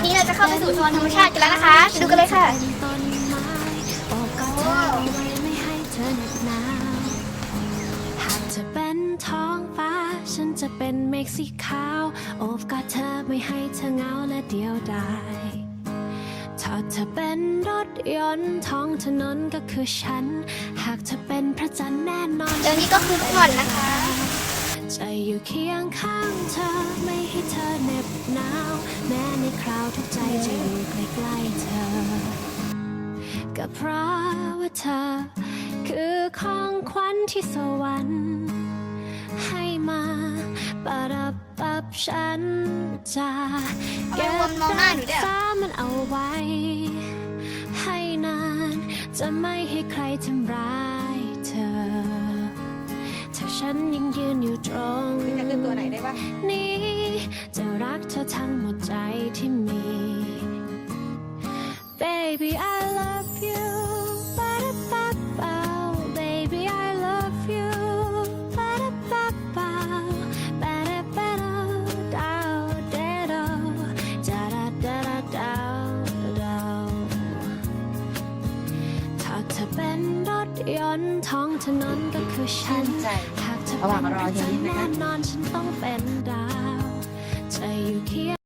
ทีนี้เราจะเข้าไปสู่โซนธรรมชาติกันแล้วนะคะไปดูกันเลยค่ะต้นไม้โอบกอดเธอเอาไว้ไม่ให้เธอเหน็บหนาวหากเธอเป็นท้องฟ้า ฉันจะเป็นเมฆสีขาว โอบกอดเธอไม่ให้เธอเหงาและเดียวดายถ้าเธอเป็นรถยนต์ท้องถนนก็คือฉัน หากเธอเป็นพระจันทร์แน่นอน เดี๋ยวนี้ก็คือผ่อนนะคะ จะอยู่เคียงข้างเธอไม่ให้เธอ คราวทุกใจจะอยู่ใกล้ๆเธอ ก็เพราะว่าเธอ คือของขวัญที่สวรรค์ให้มาประดับปับฉันจะเก็บเอาไว้มองหน้าหนูด้วยรักษามันเอาไว้ ให้นานจะไม่ให้ใครทำร้ายเธอ ถ้าฉันยังยืนอยู่ตรง เธอทั้งหมดใจที่มี Baby I love you Ba-da-ba-bow Baby I love you Ba-da-ba-bow Ba-da-ba-da-dow Da-dow Da-da-da-da-dow ถ้าเธอเป็นรถยนต์ท้องถนนก็คือฉันหากเธอระหว่างเป็นรอพระเย็จันนทร์ๆนะคะแน่นอนฉันต้องเป็นดาว จะอยู่เคียง